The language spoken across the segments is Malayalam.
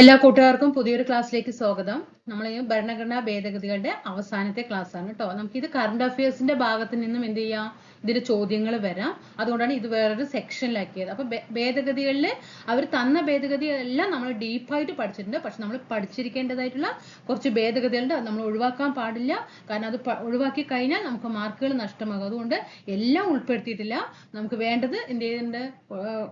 എല്ലാ കൂട്ടുകാർക്കും പുതിയൊരു ക്ലാസ്സിലേക്ക് സ്വാഗതം. നമ്മൾ ഈ ഭരണഘടനാ ഭേദഗതികളുടെ അവസാനത്തെ ക്ലാസ് ആണ് കേട്ടോ. നമുക്ക് ഇത് കറണ്ട് അഫയേഴ്സിന്റെ ഭാഗത്ത് നിന്നും എന്ത് ചെയ്യാം? ഇതിന്റെ ചോദ്യങ്ങൾ വരാം. അതുകൊണ്ടാണ് ഇത് വേറൊരു സെക്ഷനിലാക്കിയത് അപ്പൊ ഭേദഗതികളിൽ അവർ തന്ന ഭേദഗതികളെല്ലാം നമ്മൾ ഡീപ്പായിട്ട് പഠിച്ചിട്ടുണ്ട്. പക്ഷെ നമ്മൾ പഠിച്ചിരിക്കേണ്ടതായിട്ടുള്ള കുറച്ച് ഭേദഗതികളുണ്ട്. അത് നമ്മൾ ഒഴിവാക്കാൻ പാടില്ല. കാരണം അത് ഒഴിവാക്കി കഴിഞ്ഞാൽ നമുക്ക് മാർക്കുകൾ നഷ്ടമാകും. അതുകൊണ്ട് എല്ലാം ഉൾപ്പെടുത്തിയിട്ടില്ല. നമുക്ക് വേണ്ടത് എന്ത് ചെയ്യുന്നുണ്ട്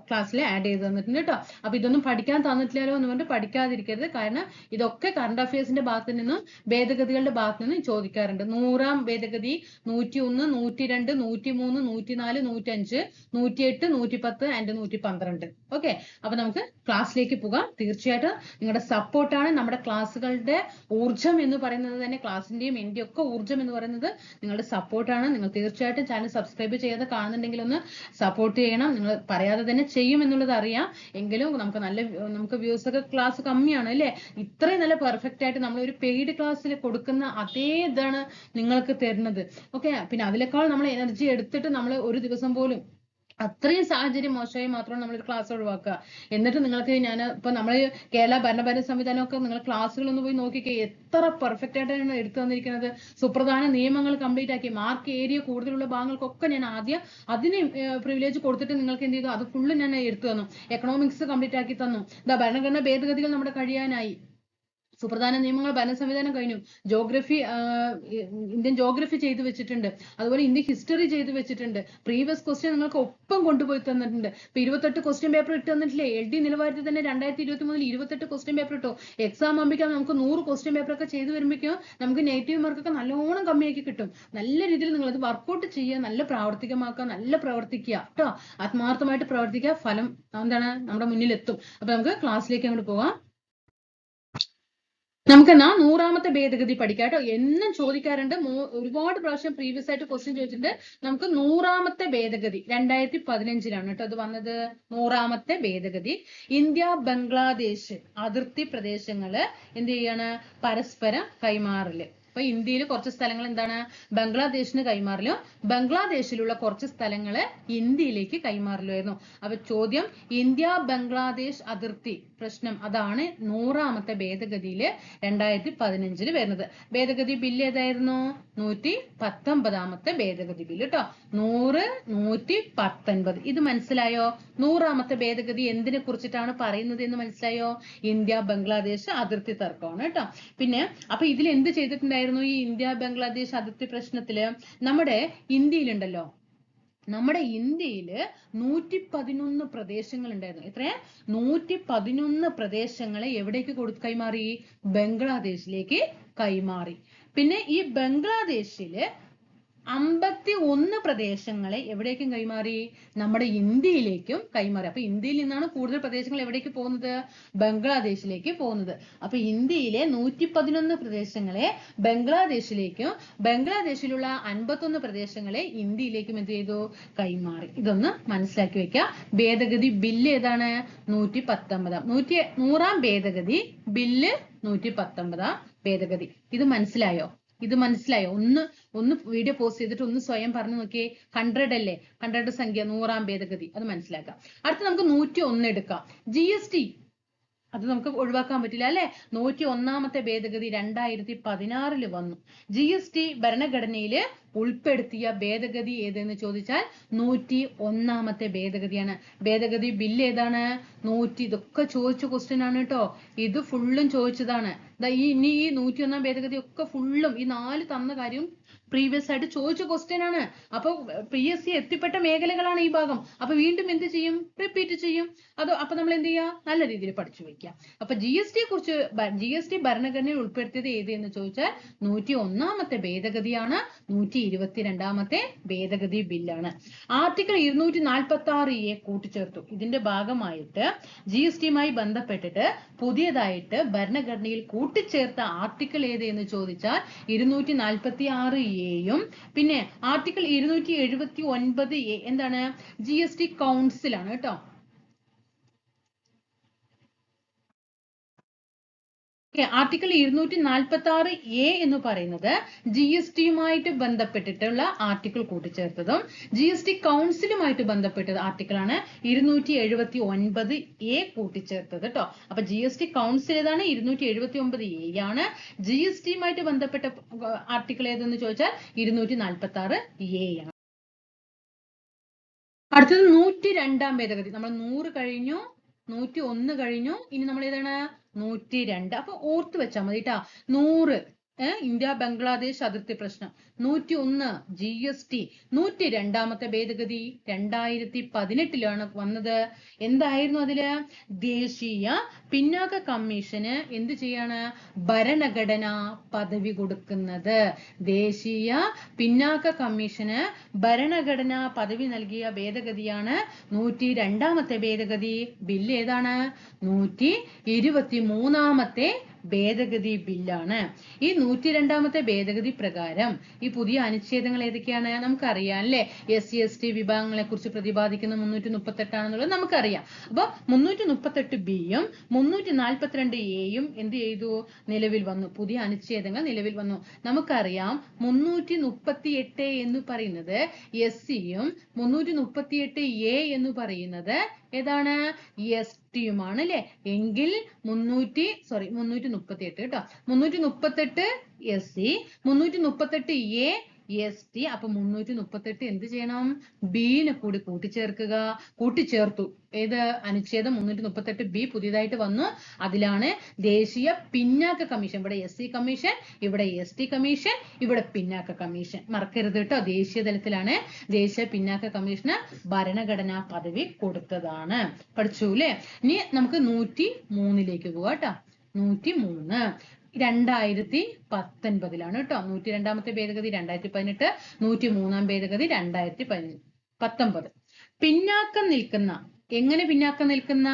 ക്ലാസ്സിൽ ആഡ് ചെയ്ത് തന്നിട്ടുണ്ട് കേട്ടോ. അപ്പൊ ഇതൊന്നും പഠിക്കാൻ തന്നിട്ടില്ലല്ലോ എന്ന് പറഞ്ഞിട്ട് പഠിക്കാതിരിക്കരുത്. കാരണം ഇതൊക്കെ കറണ്ട് അഫയേഴ്സിന്റെ ഭാഗത്ത് നിന്നും ഭേദഗതികളുടെ ഭാഗത്ത് നിന്നും ചോദിക്കാറുണ്ട്. നൂറാം ഭേദഗതി നൂറ്റി ഒന്ന് നൂറ്റി രണ്ട് നൂറ്റി മൂന്ന് നൂറ്റി നാല് നൂറ്റി അഞ്ച് നൂറ്റി എട്ട് നൂറ്റി പത്ത് ആൻഡ് നൂറ്റി പന്ത്രണ്ട് ഓക്കെ അപ്പൊ നമുക്ക് ക്ലാസ്സിലേക്ക് പോകാം. തീർച്ചയായിട്ടും നിങ്ങളുടെ സപ്പോർട്ടാണ് നമ്മുടെ ക്ലാസ്സുകളുടെ ഊർജം എന്ന് പറയുന്നത് തന്നെ ക്ലാസ്സിന്റെയും എന്റെയും ഒക്കെ ഊർജം എന്ന് പറയുന്നത് നിങ്ങളുടെ സപ്പോർട്ടാണ് നിങ്ങൾ തീർച്ചയായിട്ടും ചാനൽ സബ്സ്ക്രൈബ് ചെയ്യാതെ കാണുന്നുണ്ടെങ്കിൽ ഒന്ന് സപ്പോർട്ട് ചെയ്യണം. നിങ്ങൾ പറയാതെ തന്നെ ചെയ്യും എന്നുള്ളത് അറിയാം. എങ്കിലും നമുക്ക് നല്ല നമുക്ക് വ്യൂസ് ഒക്കെ ക്ലാസ് കമ്മിയാണ് അല്ലേ? ഇത്രയും നല്ല പെർഫെക്റ്റ് ആയിട്ട് നമ്മൾ ഒരു പെയ്ഡ് ക്ലാസ്സിൽ കൊടുക്കുന്ന അതേ ഇതാണ് നിങ്ങൾക്ക് തരുന്നത്. ഓക്കെ പിന്നെ അതിനേക്കാൾ നമ്മൾ എനർജി എടുത്തിട്ട് നമ്മൾ ഒരു ദിവസം പോലും അത്രയും സാഹചര്യം മോശമായി മാത്രമാണ് നമ്മൾ ക്ലാസ് ഒഴിവാക്കുക. എന്നിട്ട് നിങ്ങൾക്ക് ഞാൻ ഇപ്പൊ നമ്മൾ കേരള ഭരണഭരണ സംവിധാനമൊക്കെ നിങ്ങൾ ക്ലാസ്സുകളൊന്ന് പോയി നോക്കിക്കേ എത്ര പെർഫെക്റ്റ് ആയിട്ടാണ് എടുത്തു തന്നിരിക്കുന്നത്. സുപ്രധാന നിയമങ്ങൾ കംപ്ലീറ്റ് ആക്കി മാർക്ക് ഏരിയ കൂടുതലുള്ള ഭാഗങ്ങൾക്കൊക്കെ ഞാൻ ആദ്യം അതിന് പ്രിവിലേജ് കൊടുത്തിട്ട് നിങ്ങൾക്ക് എന്ത് ചെയ്തു? അത് ഫുള്ള് ഞാൻ എടുത്തു തന്നു. എക്കണോമിക്സ് കംപ്ലീറ്റ് ആക്കി തന്നു. ഭരണഘടനാ ഭേദഗതികൾ നമ്മുടെ കഴിയാനായി. സുപ്രധാന നിയമങ്ങൾ ഭരണ സംവിധാനം കഴിഞ്ഞു ജോഗ്രഫി ഇന്ത്യൻ ജോഗ്രഫി ചെയ്തു വെച്ചിട്ടുണ്ട്. അതുപോലെ ഇന്ത്യൻ ഹിസ്റ്ററി ചെയ്തു വെച്ചിട്ടുണ്ട്. പ്രീവിയസ് ക്വസ്റ്റ്യൻ നിങ്ങൾക്ക് ഒപ്പം കൊണ്ടുപോയി തന്നിട്ടുണ്ട്. ഇപ്പൊ ഇരുപത്തെട്ട് ക്വസ്റ്റ്യൻ പേപ്പർ ഇട്ട് തന്നിട്ടില്ലേ? എൽ ഡി നിലവാരത്തിൽ തന്നെ രണ്ടായിരത്തി ഇരുപത്തി മൂന്നിൽ ഇരുപത്തെട്ട് ക്വസ്റ്റ്യൻ പേപ്പർ ഇട്ടോ? എക്സാം ആകുമ്പോഴേക്കും നമുക്ക് നൂറ് ക്വസ്റ്റ്യൻ പേപ്പർ ഒക്കെ ചെയ്തു വരുമ്പോഴേക്കും നമുക്ക് നെഗറ്റീവ് മാർക്കൊക്കെ നല്ലോണം കമ്മിയാക്കി കിട്ടും. നല്ല രീതിയിൽ നിങ്ങൾ അത് വർക്കൗട്ട് ചെയ്യുക നല്ല പ്രാവർത്തികമാക്കുക നല്ല പ്രവർത്തിക്കുക കേട്ടോ. ആത്മാർത്ഥമായിട്ട് പ്രവർത്തിക്കുക. ഫലം എന്താണ്? നമ്മുടെ മുന്നിൽ എത്തും അപ്പൊ നമുക്ക് ക്ലാസ്സിലേക്ക് അങ്ങോട്ട് പോവാം. നമുക്ക് എന്നാ നൂറാമത്തെ ഭേദഗതി പഠിക്കാം കേട്ടോ. എന്നും ചോദിക്കാറുണ്ട്. ഒരുപാട് പ്രാവശ്യം പ്രീവിയസ് ആയിട്ട് ക്വസ്റ്റ്യൻ ചോദിച്ചിട്ടുണ്ട്. നമുക്ക് നൂറാമത്തെ ഭേദഗതി രണ്ടായിരത്തി പതിനഞ്ചിലാണ് കേട്ടോ. അത് വന്നത് നൂറാമത്തെ ഭേദഗതി. ഇന്ത്യ ബംഗ്ലാദേശ് അതിർത്തി പ്രദേശങ്ങൾ എന്ത് ചെയ്യാണ്? പരസ്പരം കൈമാറൽ. അപ്പൊ ഇന്ത്യയിൽ കുറച്ച് സ്ഥലങ്ങൾ എന്താണ്? ബംഗ്ലാദേശിന് കൈമാറലും ബംഗ്ലാദേശിലുള്ള കുറച്ച് സ്ഥലങ്ങൾ ഇന്ത്യയിലേക്ക് കൈമാറലുമായിരുന്നു അപ്പൊ ചോദ്യം ഇന്ത്യ ബംഗ്ലാദേശ് അതിർത്തി പ്രശ്നം അതാണ് നൂറാമത്തെ ഭേദഗതിയിൽ രണ്ടായിരത്തി പതിനഞ്ചിൽ വരുന്നത്. ഭേദഗതി ബില്ല് ഏതായിരുന്നു? നൂറ്റി പത്തൊമ്പതാമത്തെ ഭേദഗതി ബില്ല് കേട്ടോ നൂറ് നൂറ്റി പത്തൊൻപത് ഇത് മനസ്സിലായോ? നൂറാമത്തെ ഭേദഗതി എന്തിനെ കുറിച്ചിട്ടാണ് പറയുന്നത് എന്ന് മനസ്സിലായോ? ഇന്ത്യ ബംഗ്ലാദേശ് അതിർത്തി തർക്കമാണ് കേട്ടോ പിന്നെ അപ്പൊ ഇതിൽ എന്ത് ചെയ്തിട്ടുണ്ടായിരുന്നു ഈ ഇന്ത്യ ബംഗ്ലാദേശ് അതിർത്തി പ്രശ്നത്തിൽ? നമ്മുടെ ഇന്ത്യയിലുണ്ടല്ലോ. നമ്മുടെ ഇന്ത്യയിൽ നൂറ്റി പതിനൊന്ന് പ്രദേശങ്ങൾ ഉണ്ടായിരുന്നു എത്ര? നൂറ്റി പതിനൊന്ന് പ്രദേശങ്ങളെ എവിടേക്ക് കൊടു കൈമാറി? ബംഗ്ലാദേശിലേക്ക് കൈമാറി. പിന്നെ ഈ ബംഗ്ലാദേശിൽ അമ്പത്തി ഒന്ന് പ്രദേശങ്ങളെ എവിടേക്കും കൈമാറി? നമ്മുടെ ഇന്ത്യയിലേക്കും കൈമാറി. അപ്പൊ ഇന്ത്യയിൽ നിന്നാണ് കൂടുതൽ പ്രദേശങ്ങൾ എവിടേക്ക് പോകുന്നത്? ബംഗ്ലാദേശിലേക്ക് പോകുന്നത്. അപ്പൊ ഇന്ത്യയിലെ നൂറ്റി പതിനൊന്ന് പ്രദേശങ്ങളെ ബംഗ്ലാദേശിലേക്കും ബംഗ്ലാദേശിലുള്ള അൻപത്തൊന്ന് പ്രദേശങ്ങളെ ഇന്ത്യയിലേക്കും എന്ത് ചെയ്തു? കൈമാറി. ഇതൊന്ന് മനസ്സിലാക്കി വെക്കുക ഭേദഗതി ബില്ല് ഏതാണ്? നൂറ്റി പത്തൊമ്പതാം നൂറ്റി നൂറാം ഭേദഗതി ബില്ല് നൂറ്റി പത്തൊമ്പതാം ഭേദഗതി. ഇത് മനസ്സിലായോ? ഇത് മനസ്സിലായോ? ഒന്ന് ഒന്ന് വീഡിയോ പോസ്റ്റ് ചെയ്തിട്ട് ഒന്ന് സ്വയം പറഞ്ഞു നോക്കിയേ. ഹൺഡ്രഡ് അല്ലേ? ഹൺഡ്രഡ് സംഖ്യ നൂറാം ഭേദഗതി. അത് മനസ്സിലാക്കാം. അടുത്ത് നമുക്ക് നൂറ്റി ഒന്ന് എടുക്കാം. ജി എസ് ടി അത് നമുക്ക് ഒഴിവാക്കാൻ പറ്റില്ല അല്ലെ? നൂറ്റി ഒന്നാമത്തെ ഭേദഗതി രണ്ടായിരത്തി പതിനാറിൽ വന്നു. ജി എസ് ടി ഭരണഘടനയിൽ ഉൾപ്പെടുത്തിയ ഭേദഗതി ഏതെന്ന് ചോദിച്ചാൽ നൂറ്റി ഒന്നാമത്തെ ഭേദഗതിയാണ്. ഭേദഗതി ബില്ല് ഏതാണ്? നൂറ്റി ഇതൊക്കെ ചോദിച്ച ക്വസ്റ്റ്യൻ ആണ് കേട്ടോ ഇത് ഫുള്ളും ചോദിച്ചതാണ്. ഇനി ഈ നൂറ്റി ഒന്നാം ഭേദഗതി ഒക്കെ ഫുള്ളും ഈ നാല് തന്ന കാര്യം പ്രീവിയസ് ആയിട്ട് ചോദിച്ച ക്വസ്റ്റ്യൻ ആണ്. അപ്പൊ പി എസ് സി എത്തിപ്പെട്ട മേഖലകളാണ് ഈ ഭാഗം. അപ്പൊ വീണ്ടും എന്ത് ചെയ്യും? റിപ്പീറ്റ് ചെയ്യും. അത് അപ്പൊ നമ്മൾ എന്ത് ചെയ്യുക നല്ല രീതിയിൽ പഠിച്ചു വെക്കുക അപ്പൊ ജി എസ് ടിയെ കുറിച്ച് ജി എസ് ടി ഭരണഘടനയിൽ ഉൾപ്പെടുത്തിയത് ഏത് എന്ന് ചോദിച്ചാൽ നൂറ്റി ഒന്നാമത്തെ ഭേദഗതിയാണ് നൂറ്റി ഇരുപത്തിരണ്ടാമത്തെ ഭേദഗതി ബില്ലാണ്. ആർട്ടിക്കിൾ ഇരുന്നൂറ്റി നാൽപ്പത്തി ആറ് എ കൂട്ടിച്ചേർത്തു. ഇതിന്റെ ഭാഗമായിട്ട് ജി എസ് ടിയുമായി ബന്ധപ്പെട്ടിട്ട് പുതിയതായിട്ട് ഭരണഘടനയിൽ കൂട്ടിച്ചേർത്ത ആർട്ടിക്കിൾ ഏത് എന്ന് ചോദിച്ചാൽ ഇരുന്നൂറ്റി നാൽപ്പത്തി ആറ് എയും പിന്നെ ആർട്ടിക്കിൾ ഇരുന്നൂറ്റി എഴുപത്തി ഒൻപത് എ എന്താണ്? ജി എസ് ടി കൗൺസിലാണ് ആണ് ആർട്ടിക്കിൾ ഇരുന്നൂറ്റി നാൽപ്പത്തി ആറ് എ എന്ന് പറയുന്നത് ജി എസ് ടിയുമായിട്ട് ബന്ധപ്പെട്ടിട്ടുള്ള ആർട്ടിക്കിൾ കൂട്ടിച്ചേർത്തതും ജി എസ് ടി കൗൺസിലുമായിട്ട് ബന്ധപ്പെട്ട ആർട്ടിക്കിളാണ് ഇരുന്നൂറ്റി എഴുപത്തി ഒൻപത് എ കൂട്ടിച്ചേർത്തത് കേട്ടോ അപ്പൊ ജി എസ് ടി കൗൺസിൽ ഏതാണ്? ഇരുന്നൂറ്റി എഴുപത്തി ഒമ്പത് എ ആണ് ജി എസ് ടിയുമായിട്ട് ബന്ധപ്പെട്ട ആർട്ടിക്കിൾ ഏതെന്ന് ചോദിച്ചാൽ ഇരുന്നൂറ്റി നാൽപ്പത്തി ആറ് എ ആണ്. അടുത്തത് നൂറ്റി രണ്ടാം ഭേദഗതി. നമ്മൾ നൂറ് കഴിഞ്ഞു നൂറ്റി ഒന്ന് കഴിഞ്ഞു. ഇനി നമ്മൾ ഏതാണ്? നൂറ്റി രണ്ട് അപ്പൊ ഓർത്ത് വെച്ചാൽ മതി കേട്ടാ നൂറ് ഇന്ത്യ ബംഗ്ലാദേശ് അതിർത്തി പ്രശ്നം. നൂറ്റി ഒന്ന് ജി എസ് ടി നൂറ്റി രണ്ടാമത്തെ ഭേദഗതി രണ്ടായിരത്തി പതിനെട്ടിലാണ് വന്നത്. എന്തായിരുന്നു അതിൽ? ദേശീയ പിന്നാക്ക കമ്മീഷന് എന്ത് ചെയ്യാണ്? ഭരണഘടന പദവി കൊടുക്കുന്നത്. ദേശീയ പിന്നാക്ക കമ്മീഷന് ഭരണഘടന പദവി നൽകിയ ഭേദഗതിയാണ് നൂറ്റി രണ്ടാമത്തെ ഭേദഗതി. ബില്ല് ഏതാണ്? നൂറ്റി ഇരുപത്തി മൂന്നാമത്തെ ഭേദഗതി ബില്ലാണ്. ഈ നൂറ്റി രണ്ടാമത്തെ ഭേദഗതി പ്രകാരം ഈ പുതിയ അനുച്ഛേദങ്ങൾ ഏതൊക്കെയാണ്? നമുക്കറിയാം അല്ലെ? എസ് സി എസ് ടി വിഭാഗങ്ങളെ കുറിച്ച് പ്രതിപാദിക്കുന്ന മുന്നൂറ്റി മുപ്പത്തി എട്ടാണെന്നുള്ളത് നമുക്കറിയാം. അപ്പൊ മുന്നൂറ്റി മുപ്പത്തെട്ട് ബിയും മുന്നൂറ്റി നാൽപ്പത്തിരണ്ട് എയും എന്ത് ചെയ്തു? നിലവിൽ വന്നു. പുതിയ അനുച്ഛേദങ്ങൾ നിലവിൽ വന്നു. നമുക്കറിയാം മുന്നൂറ്റി മുപ്പത്തി എട്ട് എന്ന് പറയുന്നത് എസ് സിയും മുന്നൂറ്റി മുപ്പത്തി എട്ട് എ എന്ന് പറയുന്നത് ഏതാണ്? എസ് ടിയുമാണ് അല്ലെ? എങ്കിൽ മുന്നൂറ്റി സോറി മുന്നൂറ്റി മുപ്പത്തി എട്ട് കേട്ടോ. മുന്നൂറ്റി മുപ്പത്തെട്ട് എസ് സി മുന്നൂറ്റി മുപ്പത്തെട്ട് എ എസ് ടി അപ്പൊ മുന്നൂറ്റി മുപ്പത്തെട്ട് എന്ത് ചെയ്യണം? ബിനെ കൂടി കൂട്ടിച്ചേർക്കുക. കൂട്ടിച്ചേർത്തു. ഏത് അനുച്ഛേദം? മുന്നൂറ്റി മുപ്പത്തെട്ട് ബി പുതിയതായിട്ട് വന്നു. അതിലാണ് ദേശീയ പിന്നാക്ക കമ്മീഷൻ. ഇവിടെ എസ് സി കമ്മീഷൻ ഇവിടെ എസ് ടി കമ്മീഷൻ ഇവിടെ പിന്നാക്ക കമ്മീഷൻ. മറക്കരുത് കേട്ടോ. ദേശീയ തലത്തിലാണ് ദേശീയ പിന്നാക്ക കമ്മീഷന് ഭരണഘടനാ പദവി കൊടുത്തതാണ്. പഠിച്ചു അല്ലേ ഇനി നമുക്ക് നൂറ്റി മൂന്നിലേക്ക് പോവാം കേട്ടോ. നൂറ്റി മൂന്ന് രണ്ടായിരത്തി പത്തൊൻപതിലാണ് കേട്ടോ. നൂറ്റി രണ്ടാമത്തെ ഭേദഗതി രണ്ടായിരത്തി പതിനെട്ട് നൂറ്റി മൂന്നാം ഭേദഗതി രണ്ടായിരത്തി പതി പത്തൊമ്പത് പിന്നാക്കം നിൽക്കുന്ന എങ്ങനെ പിന്നാക്കം നിൽക്കുന്ന?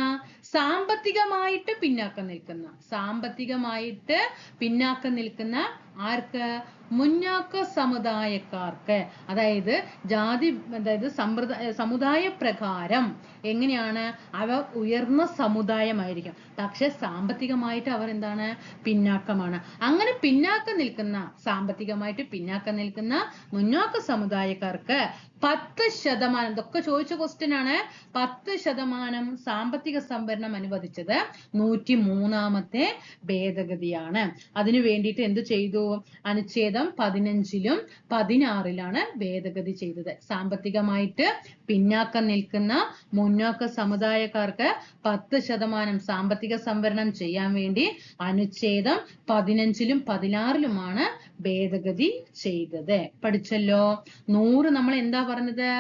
സാമ്പത്തികമായിട്ട് പിന്നാക്കം നിൽക്കുന്ന. സാമ്പത്തികമായിട്ട് പിന്നാക്കം നിൽക്കുന്ന ആർക്ക്? മുന്നാക്ക സമുദായക്കാർക്ക് അതായത് ജാതി അതായത് സമ്പ്രദായ സമുദായ പ്രകാരം എങ്ങനെയാണ് അവ ഉയർന്ന സമുദായമായിരിക്കും. പക്ഷെ സാമ്പത്തികമായിട്ട് അവർ എന്താണ്? പിന്നാക്കമാണ്. അങ്ങനെ പിന്നാക്കം നിൽക്കുന്ന സാമ്പത്തികമായിട്ട് പിന്നാക്കം നിൽക്കുന്ന മുന്നാക്ക സമുദായക്കാർക്ക് പത്ത് ശതമാനം ഇതൊക്കെ ചോദിച്ച ക്വസ്റ്റ്യൻ ആണ്. പത്ത് ശതമാനം സാമ്പത്തിക സംവരണം അനുവദിച്ചത് നൂറ്റി മൂന്നാമത്തെ ഭേദഗതിയാണ്. അതിനു വേണ്ടിയിട്ട് എന്ത് ചെയ്തു? അനുച്ഛേദം പതിനഞ്ചിലും പതിനാറിലാണ് ഭേദഗതി ചെയ്തത്. സാമ്പത്തികമായിട്ട് പിന്നാക്കം നിൽക്കുന്ന മുന്നോക്ക സമുദായക്കാർക്ക് പത്ത് ശതമാനം സാമ്പത്തിക സംവരണം ചെയ്യാൻ വേണ്ടി അനുച്ഛേദം പതിനഞ്ചിലും പതിനാറിലുമാണ് ഭേദഗതി ചെയ്തത്. പഠിച്ചല്ലോ? നൂറ് നമ്മൾ എന്താ പറഞ്ഞത്?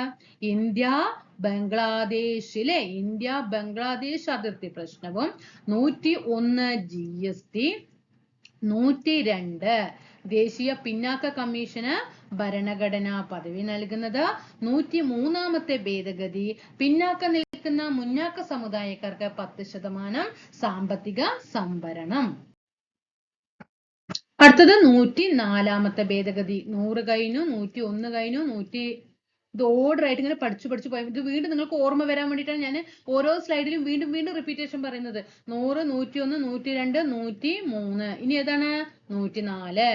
ഇന്ത്യ ബംഗ്ലാദേശിലെ ഇന്ത്യ ബംഗ്ലാദേശ് അതിർത്തി പ്രശ്നവും നൂറ്റി ഒന്ന് ജി എസ് ടി നൂറ്റി രണ്ട് ദേശീയ പിന്നാക്ക കമ്മീഷന് ഭരണഘടനാ പദവി നൽകുന്നത്. നൂറ്റി മൂന്നാമത്തെ ഭേദഗതി. പിന്നാക്ക നിൽക്കുന്ന മുന്നാക്ക സമുദായക്കാർക്ക് പത്ത് ശതമാനം സാമ്പത്തിക സംവരണം. അടുത്തത് നൂറ്റി നാലാമത്തെ ഭേദഗതി. നൂറ് കഴിഞ്ഞു നൂറ്റി ഒന്ന് കഴിഞ്ഞു നൂറ്റി ഇത് ഓർഡർ ആയിട്ട് ഇങ്ങനെ പഠിച്ചു പഠിച്ചു പോയി. ഇത് വീണ്ടും നിങ്ങൾക്ക് ഓർമ്മ വരാൻ വേണ്ടിയിട്ടാണ് ഞാൻ ഓരോ സ്ലൈഡിലും വീണ്ടും വീണ്ടും റിപ്പീറ്റേഷൻ പറയുന്നത്. നൂറ് നൂറ്റി ഒന്ന് നൂറ്റി രണ്ട് നൂറ്റി മൂന്ന് ഇനി ഏതാണ്? നൂറ്റി നാല്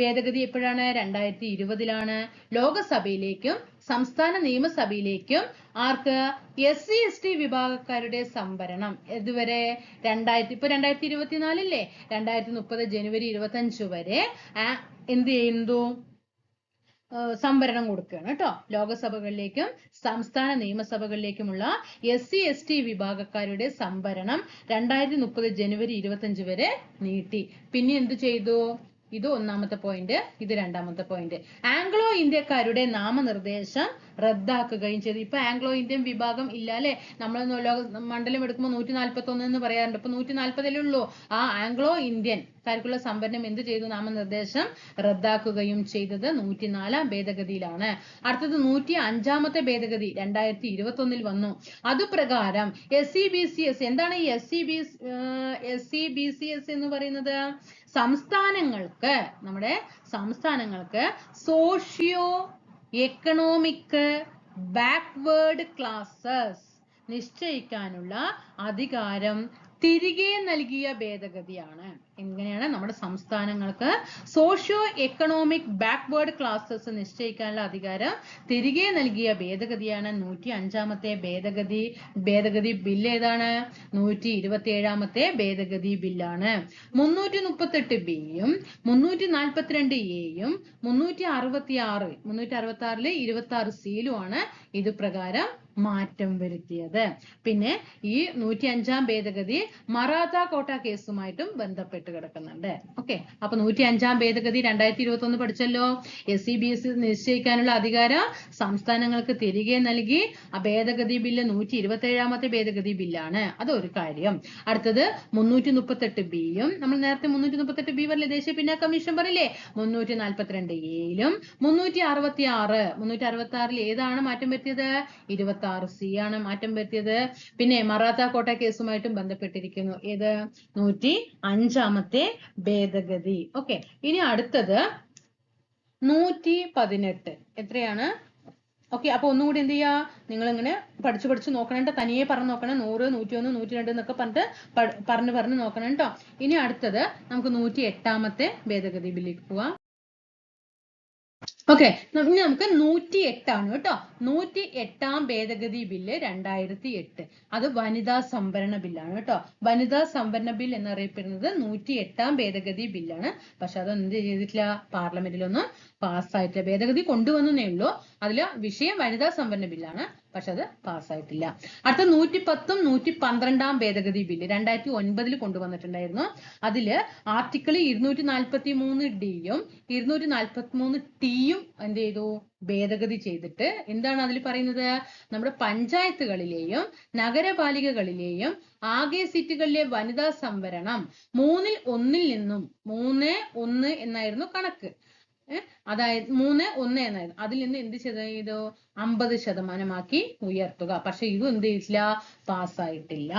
ഭേദഗതി എപ്പോഴാണ്? രണ്ടായിരത്തി ഇരുപതിലാണ് ലോകസഭയിലേക്കും സംസ്ഥാന നിയമസഭയിലേക്കും ആർക്ക്? എസ് സി എസ് ടി വിഭാഗക്കാരുടെ സംവരണം. ഇതുവരെ രണ്ടായിരത്തി ഇപ്പൊ രണ്ടായിരത്തി ഇരുപത്തിനാലില്ലേ രണ്ടായിരത്തി മുപ്പത് ജനുവരി ഇരുപത്തി അഞ്ച് വരെ എന്ത് ചെയ്യുന്നു? സംവരണം കൊടുക്കുകയാണ് കേട്ടോ. ലോകസഭകളിലേക്കും സംസ്ഥാന നിയമസഭകളിലേക്കുമുള്ള എസ് സി എസ് ടി വിഭാഗക്കാരുടെ സംവരണം രണ്ടായിരത്തി മുപ്പത് ജനുവരി ഇരുപത്തഞ്ച് വരെ നീട്ടി. പിന്നെ എന്ത് ചെയ്തു? ഇത് ഒന്നാമത്തെ പോയിന്റ് ഇത് രണ്ടാമത്തെ പോയിന്റ് ആംഗ്ലോ ഇന്ത്യക്കാരുടെ നാമനിർദ്ദേശം റദ്ദാക്കുകയും ചെയ്തു. ഇപ്പൊ ആംഗ്ലോ ഇന്ത്യൻ വിഭാഗം ഇല്ല അല്ലെ? നമ്മൾ മണ്ഡലം എടുക്കുമ്പോൾ നൂറ്റി നാൽപ്പത്തി ഒന്ന് എന്ന് പറയാറുണ്ട്. ഇപ്പൊ നൂറ്റി നാൽപ്പതിലുള്ളൂ ആ ആംഗ്ലോ ഇന്ത്യൻ കാർക്കുള്ള സംവരണം എന്ത് ചെയ്തു? നാമനിർദ്ദേശം റദ്ദാക്കുകയും ചെയ്തത് നൂറ്റിനാലാം ഭേദഗതിയിലാണ്. അടുത്തത് നൂറ്റി അഞ്ചാമത്തെ ഭേദഗതി രണ്ടായിരത്തി ഇരുപത്തി ഒന്നിൽ വന്നു. അതുപ്രകാരം S C B C S എന്താണ് ഈ S C B S C B C S എന്ന് പറയുന്നത്? സംസ്ഥാനങ്ങൾക്ക് നമ്മുടെ സംസ്ഥാനങ്ങൾക്ക് സോഷ്യോ എക്കണോമിക് ബാക്ക്വേർഡ് ക്ലാസ്സസ് നിശ്ചയിക്കാനുള്ള അധികാരം തിരികെ നൽകിയ ഭേദഗതിയാണ്. എങ്ങനെയാണ് നമ്മുടെ സംസ്ഥാനങ്ങൾക്ക് സോഷ്യോ എക്കണോമിക് ബാക്ക്വേർഡ് ക്ലാസസ് നിശ്ചയിക്കാനുള്ള അധികാരം തിരികെ നൽകിയ ഭേദഗതിയാണ്. നൂറ്റി അഞ്ചാമത്തെ ഭേദഗതി. ഭേദഗതി ബില്ല് ഏതാണ്? നൂറ്റി ഇരുപത്തി ഏഴാമത്തെ ഭേദഗതി ബില്ലാണ് മുന്നൂറ്റി മുപ്പത്തെട്ട് ബിയും മുന്നൂറ്റി നാൽപ്പത്തിരണ്ട് എയും മുന്നൂറ്റി അറുപത്തി ആറ് മുന്നൂറ്റി അറുപത്തി ആറിൽ ഇരുപത്തി ആറ് സിയിലുമാണ് ഇത് പ്രകാരം മാറ്റം വരുത്തിയത്. പിന്നെ ഈ നൂറ്റി അഞ്ചാം ഭേദഗതി മറാത്ത കോട്ട കേസുമായിട്ടും ബന്ധപ്പെട്ട് കിടക്കുന്നുണ്ട്. ഓക്കെ. അപ്പൊ നൂറ്റി അഞ്ചാം ഭേദഗതി രണ്ടായിരത്തി ഇരുപത്തി ഒന്ന് പഠിച്ചല്ലോ എസ് സി ബി എസ് നിശ്ചയിക്കാനുള്ള അധികാരം സംസ്ഥാനങ്ങൾക്ക് തിരികെ നൽകി. ആ ഭേദഗതി ബില്ല് നൂറ്റി ഇരുപത്തി ഏഴാമത്തെ ഭേദഗതി ബില്ലാണ്. അതൊരു കാര്യം. അടുത്തത് മുന്നൂറ്റി മുപ്പത്തെട്ട് ബിയും നമ്മൾ നേരത്തെ മുന്നൂറ്റി മുപ്പത്തെട്ട് ബി വരല്ലേ ദേശീയ പിന്നാക്ക കമ്മീഷൻ പറയില്ലേ മുന്നൂറ്റി നാൽപ്പത്തിരണ്ട് എയിലും മുന്നൂറ്റി അറുപത്തി ആറ് മുന്നൂറ്റി അറുപത്തി ആറിൽ ഏതാണ് മാറ്റം വരുത്തിയത്? ഇരുപത്തി ആറ് സി ആണ് മാറ്റം വരുത്തിയത്. പിന്നെ മറാത്ത കോട്ട കേസുമായിട്ടും ബന്ധപ്പെട്ടിരിക്കുന്നു. ഏത്? നൂറ്റി അഞ്ചാമത്തെ ഭേദഗതി. ഓക്കെ ഇനി അടുത്തത് നൂറ്റി പതിനെട്ട്. എത്രയാണ്? ഓക്കെ അപ്പൊ ഒന്നുകൂടി എന്ത് ചെയ്യാ? നിങ്ങൾ ഇങ്ങനെ പഠിച്ചു പഠിച്ചു നോക്കണേണ്ട തനിയെ പറഞ്ഞു നോക്കണം. നൂറ് നൂറ്റി ഒന്ന് നൂറ്റി രണ്ട് എന്നൊക്കെ പറഞ്ഞിട്ട് പറഞ്ഞു പറഞ്ഞു പറഞ്ഞ് നോക്കണം കേട്ടോ ഇനി അടുത്തത് നമുക്ക് നൂറ്റി എട്ടാമത്തെ ഭേദഗതി ബില്ലിലേക്ക് പോവാം. ഓക്കെ ഇനി നമുക്ക് നൂറ്റി എട്ടാണ് കേട്ടോ. നൂറ്റി എട്ടാം ഭേദഗതി ബില്ല് രണ്ടായിരത്തി എട്ട് അത് വനിതാ സംവരണ ബില്ലാണ് കേട്ടോ. വനിതാ സംവരണ ബിൽ എന്നറിയപ്പെടുന്നത് നൂറ്റി എട്ടാം ഭേദഗതി ബില്ലാണ്. പക്ഷെ അത് എന്ത് ചെയ്തിട്ടില്ല. പാർലമെന്റിലൊന്നും പാസ്സായിട്ടില്ല. ഭേദഗതി കൊണ്ടുവന്നേ ഉള്ളൂ. അതിൽ വിഷയം വനിതാ സംവരണ ബില്ലാണ്. പക്ഷെ അത് പാസ്സായിട്ടില്ല. അടുത്ത നൂറ്റി പത്തും നൂറ്റി പന്ത്രണ്ടാം ഭേദഗതി ബില്ല് രണ്ടായിരത്തി ഒൻപതിൽ കൊണ്ടുവന്നിട്ടുണ്ടായിരുന്നു. അതിൽ ആർട്ടിക്കിൾ ഇരുന്നൂറ്റി നാൽപ്പത്തി മൂന്ന് ഡിയും ഇരുന്നൂറ്റി നാൽപ്പത്തി മൂന്ന് ടിയും എന്ത് ചെയ്തു? ഭേദഗതി ചെയ്തിട്ട് എന്താണ് അതിൽ പറയുന്നത്? നമ്മുടെ പഞ്ചായത്തുകളിലെയും നഗരപാലികകളിലെയും ആകെ സീറ്റുകളിലെ വനിതാ സംവരണം മൂന്നിൽ ഒന്നിൽ നിന്നും മൂന്ന് ഒന്ന് എന്നായിരുന്നു കണക്ക്. അതായത് മൂന്ന് ഒന്ന് എന്നായത് അതിൽ നിന്ന് എന്ത് ചെയ്തു അമ്പത് ശതമാനമാക്കി ഉയർത്തുക. പക്ഷെ ഇതും എന്ത് ചെയ്തിട്ടില്ല? പാസ്സായിട്ടില്ല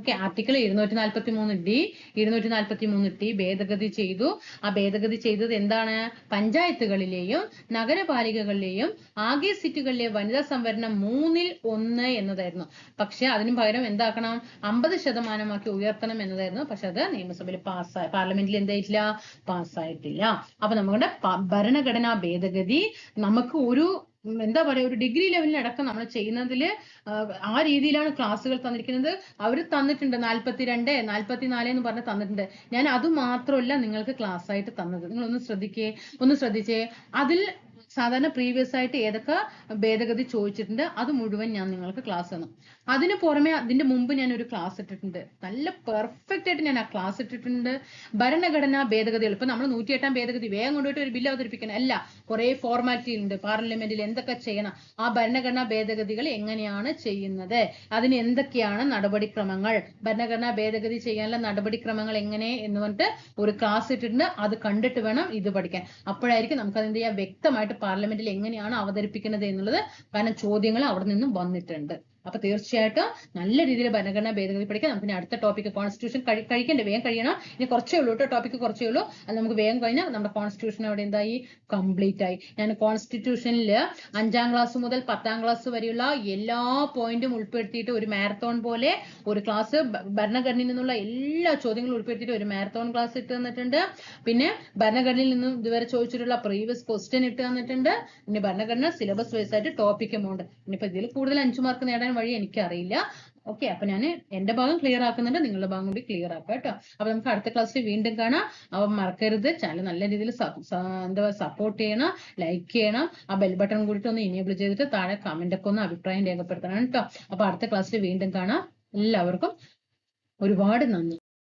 ഓക്കെ ആർട്ടിക്കിൾ ഇരുന്നൂറ്റി നാൽപ്പത്തി മൂന്ന് ഡി ഇരുന്നൂറ്റി നാൽപ്പത്തി മൂന്ന് ടി ഭേദഗതി ചെയ്തു. ആ ഭേദഗതി ചെയ്തത് എന്താണ്? പഞ്ചായത്തുകളിലെയും നഗരപാലികകളിലെയും ആകെ സീറ്റുകളിലെ വനിതാ സംവരണം മൂന്നിൽ ഒന്ന് എന്നതായിരുന്നു. പക്ഷെ അതിനു പകരം എന്താക്കണം? അമ്പത് ശതമാനമാക്കി ഉയർത്തണം എന്നതായിരുന്നു. പക്ഷെ അത് നിയമസഭയിൽ പാസ്സായി പാർലമെന്റിൽ എന്തായിട്ടില്ല പാസ്സായിട്ടില്ല. അപ്പൊ നമ്മുടെ ഭരണഘടനാ ഭേദഗതി നമുക്ക് ഒരു എന്താ പറയുക ഒരു ഡിഗ്രി ലെവലിൽ അടക്കം നമ്മൾ ചെയ്യുന്നതിൽ ആ രീതിയിലാണ് ക്ലാസ്സുകൾ തന്നിരിക്കുന്നത്. അവർ തന്നിട്ടുണ്ട് നാൽപ്പത്തിരണ്ട് നാൽപ്പത്തിനാല് എന്ന് പറഞ്ഞ് തന്നിട്ടുണ്ട്. ഞാൻ അത് മാത്രമല്ല നിങ്ങൾക്ക് ക്ലാസ് ആയിട്ട് തന്നത്. നിങ്ങൾ ഒന്ന് ശ്രദ്ധിക്കേ ഒന്ന് ശ്രദ്ധിച്ചേ. അതിൽ സാധാരണ പ്രീവിയസ് ആയിട്ട് ഏതൊക്കെ ഭേദഗതി ചോദിച്ചിട്ടുണ്ട് അത് മുഴുവൻ ഞാൻ നിങ്ങൾക്ക് ക്ലാസ് തന്നു. അതിന് പുറമെ അതിന്റെ മുമ്പ് ഞാൻ ഒരു ക്ലാസ് ഇട്ടിട്ടുണ്ട്. നല്ല പെർഫെക്റ്റ് ആയിട്ട് ഞാൻ ആ ക്ലാസ് ഇട്ടിട്ടുണ്ട്. ഭരണഘടനാ ഭേദഗതികൾ. ഇപ്പൊ നമ്മൾ നൂറ്റിയെട്ടാം ഭേദഗതി വേഗം കൊണ്ടുപോയിട്ട് ഒരു ബില്ല് അവതരിപ്പിക്കണം. അല്ല കുറെ ഫോർമാലിറ്റി ഉണ്ട്. പാർലമെന്റിൽ എന്തൊക്കെ ചെയ്യണം? ആ ഭരണഘടനാ ഭേദഗതികൾ എങ്ങനെയാണ് ചെയ്യുന്നത്? അതിന് എന്തൊക്കെയാണ് നടപടിക്രമങ്ങൾ? ഭരണഘടനാ ഭേദഗതി ചെയ്യാനുള്ള നടപടിക്രമങ്ങൾ എങ്ങനെ എന്ന് പറഞ്ഞിട്ട് ഒരു ക്ലാസ് ഇട്ടിട്ടുണ്ട്. അത് കണ്ടിട്ട് വേണം ഇത് പഠിക്കാൻ. അപ്പോഴായിരിക്കും നമുക്ക് അതിന്റെ വ്യക്തമായിട്ട് പാർലമെന്റിൽ എങ്ങനെയാണ് അവതരിപ്പിക്കുന്നത് എന്നുള്ളത് കാരണം ചോദ്യങ്ങൾ അവിടെ നിന്നും വന്നിട്ടുണ്ട്. അപ്പൊ തീർച്ചയായിട്ടും നല്ല രീതിയിൽ ഭരണഘടനാ ഭേദഗതി പഠിക്കാം. നമുക്ക് അടുത്ത ടോപ്പിക് കോൺസ്റ്റിറ്റ്യൂഷൻ കഴി കഴിക്കണ്ടേ? വേഗം കഴിയണം. ഇനി കുറച്ചേ ഉള്ളൂ കേട്ടോ ടോപ്പിക് കുറച്ചേ ഉള്ളൂ. അത് നമുക്ക് വേഗം കഴിഞ്ഞാൽ നമ്മുടെ കോൺസ്റ്റിറ്റ്യൂഷൻ അവിടെ എന്തായി? കംപ്ലീറ്റ് ആയി. ഞാൻ കോൺസ്റ്റിറ്റ്യൂഷനിൽ അഞ്ചാം ക്ലാസ് മുതൽ പത്താം ക്ലാസ് വരെയുള്ള എല്ലാ പോയിന്റും ഉൾപ്പെടുത്തിയിട്ട് ഒരു മാരത്തോൺ പോലെ ഒരു ക്ലാസ് ഭരണഘടനയിൽ നിന്നുള്ള എല്ലാ ചോദ്യങ്ങളും ഉൾപ്പെടുത്തിയിട്ട് ഒരു മാരത്തോൺ ക്ലാസ് ഇട്ട് തന്നിട്ടുണ്ട്. പിന്നെ ഭരണഘടനയിൽ നിന്നും ഇതുവരെ ചോദിച്ചിട്ടുള്ള പ്രീവിയസ് ക്വസ്റ്റ്യൻ ഇട്ട് തന്നിട്ടുണ്ട്. പിന്നെ ഭരണഘടന സിലബസ് വൈസ് ആയിട്ട് ടോപ്പിക് എമൗണ്ട് ഇനിയിപ്പോ ഇതിൽ കൂടുതൽ അഞ്ചു മാർക്ക് നേടാൻ വഴി എനിക്കറിയില്ല. ഓക്കെ അപ്പൊ ഞാൻ എന്റെ ഭാഗം ക്ലിയർ ആക്കുന്നുണ്ട് നിങ്ങളുടെ ഭാഗം കൂടി ക്ലിയർ ആക്കാം കേട്ടോ. അപ്പൊ നമുക്ക് അടുത്ത ക്ലാസ്സിൽ വീണ്ടും കാണാം. അപ്പൊ മറക്കരുത് ചാനൽ നല്ല രീതിയിൽ എന്താ സപ്പോർട്ട് ചെയ്യണം ലൈക്ക് ചെയ്യണം. ആ ബെൽ ബട്ടൺ കൂടിയിട്ട് ഒന്ന് ഇനേബിൾ ചെയ്തിട്ട് താഴെ കമന്റ് ഒക്കെ ഒന്ന് അഭിപ്രായം രേഖപ്പെടുത്തണം കേട്ടോ. അപ്പൊ അടുത്ത ക്ലാസ്സിൽ വീണ്ടും കാണാം. എല്ലാവർക്കും ഒരുപാട് നന്ദി.